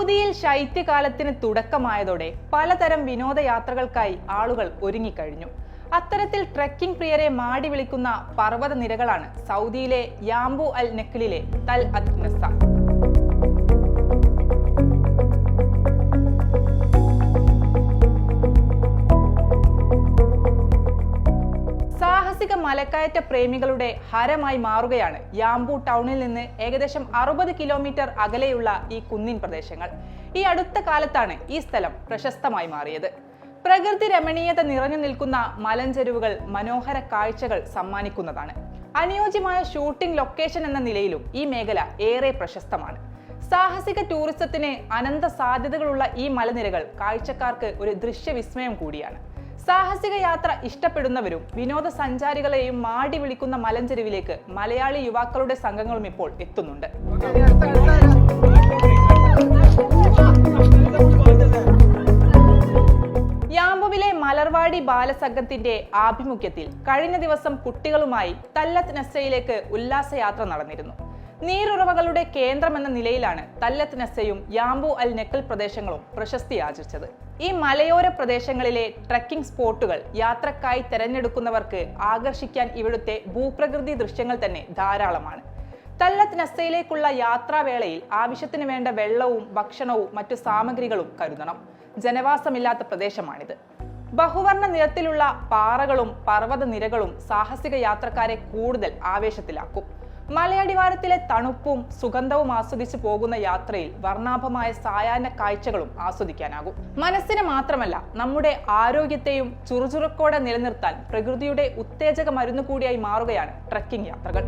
സൗദിയിൽ ശൈത്യകാലത്തിന് തുടക്കമായതോടെ പലതരം വിനോദയാത്രകൾക്കായി ആളുകൾ ഒരുങ്ങിക്കഴിഞ്ഞു. അത്തരത്തിൽ ട്രെക്കിംഗ് പ്രിയരെ മാടി വിളിക്കുന്ന പർവത നിരകളാണ് സൗദിയിലെ യാംബു അൽ നെക്കിളിലെ തൽ അത് നസ മലക്കയറ്റ പ്രേമികളുടെ ഹരമായി മാറുകയാണ്. യാംബു ടൗണിൽ നിന്ന് ഏകദേശം അറുപത് കിലോമീറ്റർ അകലെയുള്ള ഈ കുന്നിൻ പ്രദേശങ്ങൾ. ഈ അടുത്ത കാലത്താണ് ഈ സ്ഥലം പ്രശസ്തമായി മാറിയത്. പ്രകൃതി രമണീയത നിറഞ്ഞു നിൽക്കുന്ന മലഞ്ചെരുവുകൾ മനോഹര കാഴ്ചകൾ സമ്മാനിക്കുന്നതാണ്. അനുയോജ്യമായ ഷൂട്ടിംഗ് ലൊക്കേഷൻ എന്ന നിലയിലും ഈ മേഖല ഏറെ പ്രശസ്തമാണ്. സാഹസിക ടൂറിസത്തിന് അനന്ത സാധ്യതകളുള്ള ഈ മലനിരകൾ കാഴ്ചക്കാർക്ക് ഒരു ദൃശ്യവിസ്മയം കൂടിയാണ്. സാഹസിക യാത്ര ഇഷ്ടപ്പെടുന്നവരും വിനോദസഞ്ചാരികളെയും മാടി വിളിക്കുന്ന മലഞ്ചെരുവിലേക്ക് മലയാളി യുവാക്കളുടെ സംഘങ്ങളും ഇപ്പോൾ എത്തുന്നുണ്ട്. യാമ്പുവിലെ മലർവാടി ബാലസംഘത്തിന്റെ ആഭിമുഖ്യത്തിൽ കഴിഞ്ഞ ദിവസം കുട്ടികളുമായി തല്ലത്ത് നസയിലേക്ക് ഉല്ലാസയാത്ര നടന്നിരുന്നു. നീരുറവകളുടെ കേന്ദ്രമെന്ന നിലയിലാണ് തല്ലത്ത് നസയും യാമ്പു അൽ നെക്കൽ പ്രദേശങ്ങളും പ്രശസ്തി ആചരിച്ചത്. ഈ മലയോര പ്രദേശങ്ങളിലെ ട്രക്കിംഗ് സ്പോട്ടുകൾ യാത്രക്കായി തിരഞ്ഞെടുക്കുന്നവർക്ക് ആകർഷിക്കാൻ ഇവിടുത്തെ ഭൂപ്രകൃതി ദൃശ്യങ്ങൾ തന്നെ ധാരാളമാണ്. തല്ലത്ത് നസയിലേക്കുള്ള യാത്രാവേളയിൽ ആവശ്യത്തിന് വേണ്ട വെള്ളവും ഭക്ഷണവും മറ്റു സാമഗ്രികളും കരുതണം. ജനവാസമില്ലാത്ത പ്രദേശമാണിത്. ബഹുവർണ നിറത്തിലുള്ള പാറകളും പർവത നിരകളും സാഹസിക യാത്രക്കാരെ കൂടുതൽ ആവേശത്തിലാക്കും. മലയടിവാരത്തിലെ തണുപ്പും സുഗന്ധവും ആസ്വദിച്ചു പോകുന്ന യാത്രയിൽ വർണാഭമായ സായാഹ്ന കാഴ്ചകളും ആസ്വദിക്കാനാകും. മനസ്സിന് മാത്രമല്ല നമ്മുടെ ആരോഗ്യത്തെയും ചുറുചുറുക്കോടെ നിലനിർത്താൻ പ്രകൃതിയുടെ ഉത്തേജക മരുന്ന് കൂടിയായി മാറുകയാണ് ട്രക്കിംഗ് യാത്രകൾ.